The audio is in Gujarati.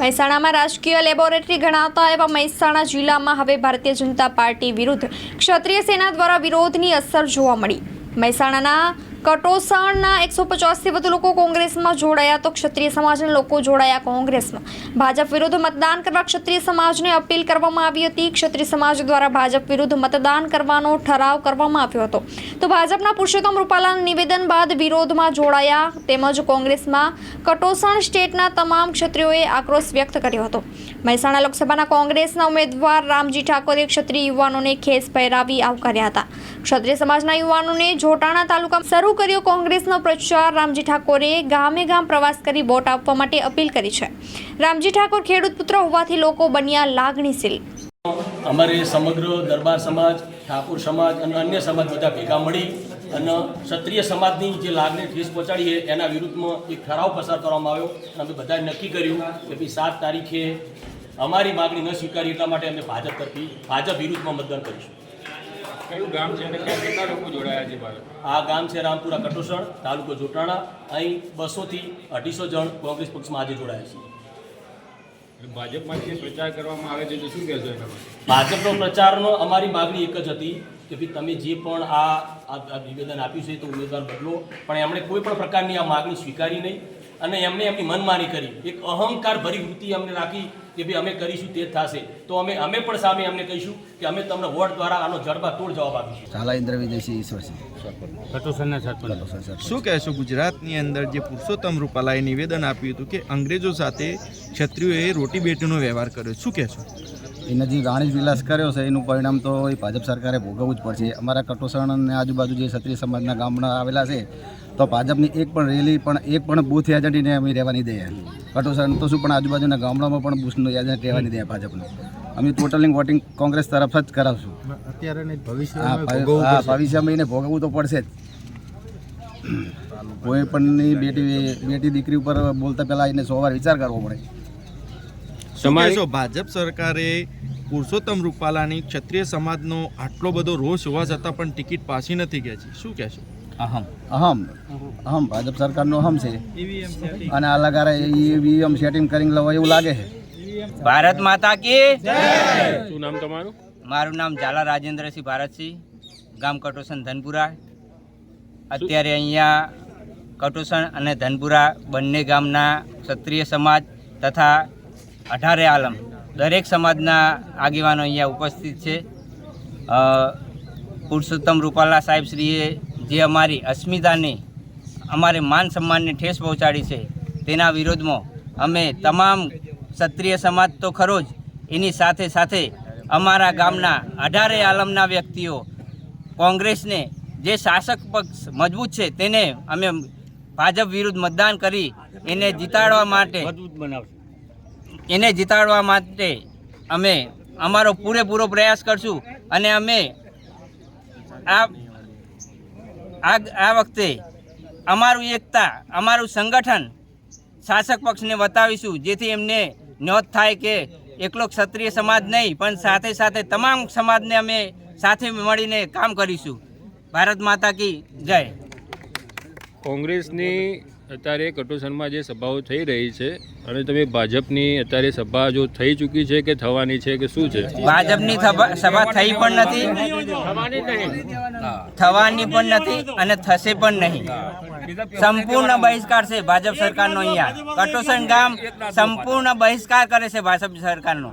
મહેસાણામાં રાજકીય લેબોરેટરી ગણાતા એવા મહેસાણા જિલ્લામાં હવે ભારતીય જનતા પાર્ટી વિરુદ્ધ ક્ષત્રિય સેના દ્વારા વિરોધની અસર જોવા મળી. મહેસાણાના કટોસાણના એકસો પચાસથી વધુ લોકો કોંગ્રેસમાં જોડાયા તો ક્ષત્રિય સમાજના લોકો જોડાયા કોંગ્રેસમાં. ભાજપ વિરુદ્ધ મતદાન કરવા ક્ષત્રિય સમાજને અપીલ કરવામાં આવી હતી. ક્ષત્રિય સમાજ દ્વારા ભાજપ વિરુદ્ધ મતદાન કરવાનો ઠરાવ કરવામાં આવ્યો હતો. તો ભાજપના પુરુષોત્તમ રૂપાલાના નિવેદન બાદ વિરોધમાં જોડાયા તેમજ કોંગ્રેસમાં કટોસણ સ્ટેટના તમામ ક્ષત્રિયોએ આક્રોશ વ્યક્ત કર્યો હતો. મહેસાણા લોકસભાના કોંગ્રેસના ઉમેદવાર રામજી ઠાકોરે ક્ષત્રિય યુવાનોને ખેસ પહેરાવી આવકાર્યા હતા. ક્ષત્રિય સમાજના યુવાનોને જોટાણા તાલુકા શરૂ કર્યો કોંગ્રેસનો પ્રચાર. રામજી ઠાકોરે ગામે ગામ પ્રવાસ કરી વોટ આપવા માટે અપીલ કરી છે. રામજી ઠાકોર ખેડૂત પુત્ર હોવાથી લોકો બન્યા લાગણીશીલ. અમારે સમગ્ર દરબાર સમાજ, ઠાકોર સમાજ અને અન્ય સમાજ બધા ભેગા મળી અને ક્ષત્રિય સમાજની જે લાગણી ઠેસ પહોંચાડીએ એના વિરુદ્ધમાં એક ઠરાવ પસાર કરવામાં આવ્યો અમે બધાએ નક્કી કર્યું કે ભાઈ સાત તારીખે અમારી માગણી ન સ્વીકારી એટલા માટે અમે ભાજપ તરફી, ભાજપ વિરુદ્ધમાં મતદાન કરીશું. કયું ગામ છે અને કેટલા લોકો જોડાયા છે ભાજપ આ ગામ છે રામપુરા કટોસણ તાલુકો જોટાણા. અહીં બસોથી અઢીસો જણ કોંગ્રેસ પક્ષમાં આજે જોડાયા છે. એટલે ભાજપમાંથી જે પ્રચાર કરવામાં આવે છે તો શું કહેશો એના ભાજપનો પ્રચારનો અમારી માગણી એક જ હતી કે ભાઈ તમે જે પણ આ નિવેદન આપ્યું છે તો ઉમેદવાર બદલો. પણ એમણે કોઈ પણ પ્રકારની આ માગણી સ્વીકારી નહીં. અને એમણે એમની મનમાની કરી. એક અહંકાર ભરી વૃત્તિ અમને રાખી કે ભાઈ અમે કરીશું તે થશે. તો અમે અમે પણ સામે એમને કહીશું કે અમે તમને વોટ દ્વારા આનો જડબા તોડ જવાબ આપીશું ઝાલા ઇન્દ્ર વિદેશી ઈશ્વરસિંહ શું કહેશો ગુજરાતની અંદર જે પુરુષોત્તમ રૂપાલાએ નિવેદન આપ્યું હતું કે અંગ્રેજો સાથે ક્ષત્રિયોએ રોટી બેટીનો વ્યવહાર કર્યો? શું કહેશો? એને જે વાણિજ વિલાસ કર્યો છે એનું પરિણામ તો એ ભાજપ સરકારે ભોગવવું જ પડશે. અમારા કટોસણ અને આજુબાજુ જે ક્ષત્રિય સમાજના ગામડા આવેલા છે તો ભાજપની એક પણ રેલી પણ એક પણ બૂથ એજન્ટીને અમે રહેવા નહીં દઈએ. કટોસણ તો શું પણ આજુબાજુના ગામડામાં પણ બૂથનું એજન્ટ રહેવા નહીં દે ભાજપનું. અમે ટોટલી વોટિંગ કોંગ્રેસ તરફ જ કરાવશું. અત્યારે ભવિષ્ય ભવિષ્યમાં એને ભોગવવું તો પડશે જ. કોઈ પણની બેટી બેટી દીકરી ઉપર બોલતા પહેલાં એને સો વાર વિચાર કરવો પડે. શું ભાજપ સરકારે પુરુષોત્તમ રૂપાલાની ક્ષત્રિય સમાજનો આટલો બધો રોષ હોવા છતાં પણ ટિકિટ પાછી નથી ખેંચી શું કહેશો? અહમ. અહમ. અહમ. ભાજપ સરકારનો અહમ છે. અને આ લગારે ઈવીએમ સેટિંગ કરીને લેવા એવું લાગે છે. ભારત માતા કી શું નામ તમારું? મારું નામ ઝાલા રાજેન્દ્રસિંહ ભારતસિંહ ગામ કટોસન ધનપુરા. અત્યારે અહીંયા કટોસણ અને ધનપુરા બંને ગામના ક્ષત્રિય સમાજ તથા અઢારે આલમ. દરેક સમાજના આગેવાનો અહીંયા ઉપસ્થિત છે. પુરુષોત્તમ રૂપાલા સાહેબશ્રીએ જે અમારી અસ્મિતાને અમારે માન સન્માનને ઠેસ પહોંચાડી છે, તેના વિરોધમાં અમે તમામ ક્ષત્રિય સમાજ તો ખરો જ, એની સાથે સાથે અમારા ગામના અઢારે આલમના વ્યક્તિઓ, કોંગ્રેસને જે શાસક પક્ષ મજબૂત છે, તેને અમે ભાજપ વિરુદ્ધ મતદાન કરી, એને જીતાડવા માટે મજબૂત બનાવશે. એને જીતાડવા માટે અમે અમારો પૂરેપૂરો પ્રયાસ કરશું અને અમે આ આ વખતે અમારું એકતા, અમારું સંગઠન શાસક પક્ષને બતાવીશું જેથી એમને નોંધ થાય કે એકલો ક્ષત્રિય સમાજ નહીં, પણ સાથે સાથે તમામ સમાજને અમે સાથે મળીને કામ કરીશું. ભારત માતા કી જય. કોંગ્રેસની અત્યારે કટોસણમાં જે સભાઓ થઈ રહી છે, અને તમે ભાજપની અત્યારે સભા જો થઈ ચૂકી છે કે થવાની છે કે શું છે? ભાજપની સભા થઈ પણ નથી, થવાની પણ નથી અને થશે પણ નહીં. સંપૂર્ણ બહિષ્કાર છે ભાજપ સરકારનો અહીંયા. કટોસણ ગામ સંપૂર્ણ બહિષ્કાર કરે છે ભાજપ સરકારનો.